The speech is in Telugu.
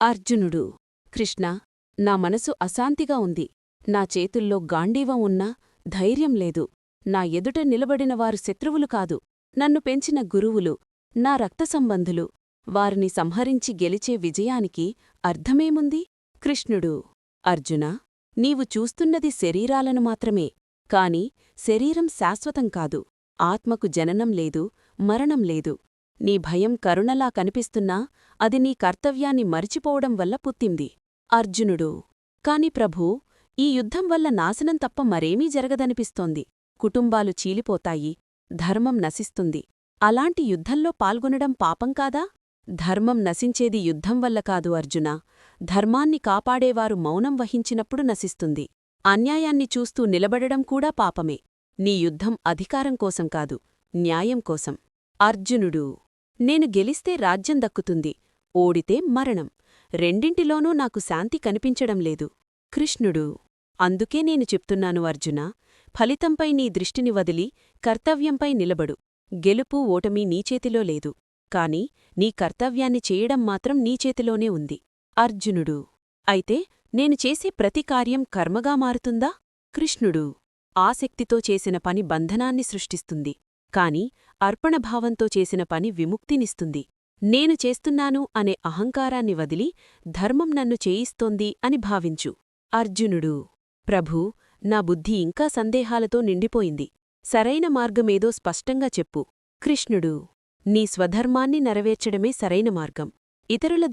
అర్జునుడు కృష్ణ నా మనసు అశాంతిగా ఉంది. నా చేతుల్లో గాండీవం ఉన్నా ధైర్యం లేదు. నా ఎదుట నిలబడినవారు శత్రువులు కాదు. నన్ను పెంచిన గురువులు నా రక్త సంబంధులు. వారిని సంహరించి గెలిచే విజయానికి అర్థమేముంది? కృష్ణుడు అర్జునా నీవు చూస్తున్నది శరీరాలను మాత్రమే. కాని శరీరం శాశ్వతం కాదు. ఆత్మకు జననం లేదు మరణం లేదు. నీ భయం కరుణలా కనిపిస్తున్నా అది నీ కర్తవ్యాన్ని మరిచిపోవడం వల్ల పుత్తింది అర్జునుడు. కాని ప్రభూ ఈ యుద్ధం వల్ల నాశనం తప్ప మరేమీ జరగదనిపిస్తోంది. కుటుంబాలు చీలిపోతాయి. ధర్మం నశిస్తుంది. అలాంటి యుద్ధంలో పాల్గొనడం పాపం కాదా? ధర్మం నశించేది యుద్ధం వల్ల కాదు అర్జున. ధర్మాన్ని కాపాడేవారు మౌనం వహించినప్పుడు నశిస్తుంది. అన్యాయాన్ని చూస్తూ నిలబడడం కూడా పాపమే. నీ యుద్ధం అధికారం కోసం కాదు న్యాయం కోసం. అర్జునుడు. నేను గెలిస్తే రాజ్యం దక్కుతుంది. ఓడితే మరణం. రెండింటిలోనూ నాకు శాంతి కనిపించడం లేదు. కృష్ణుడు అందుకే నేను చెప్తున్నాను అర్జున ఫలితంపై నీ దృష్టిని వదిలి కర్తవ్యంపై నిలబడు. గెలుపు ఓటమి నీచేతిలో లేదు. కాని నీ కర్తవ్యాన్ని చేయడం మాత్రం నీచేతిలోనే ఉంది. అర్జునుడు అయితే నేను చేసే ప్రతి కార్యం కర్మగా మారుతుందా? కృష్ణుడు ఆసక్తితో చేసిన పని బంధనాన్ని సృష్టిస్తుంది. కాని అర్పణభావంతో చేసిన పని విముక్తినిస్తుంది. నేను చేస్తున్నాను అనే అహంకారాన్ని వదిలి ధర్మం నన్ను చేయిస్తోంది అని భావించు. అర్జునుడు ప్రభూ నా బుద్ధి ఇంకా సందేహాలతో నిండిపోయింది. సరైన మార్గమేదో స్పష్టంగా చెప్పు. కృష్ణుడు నీ స్వధర్మాన్ని నెరవేర్చడమే సరైన మార్గం. ఇతరుల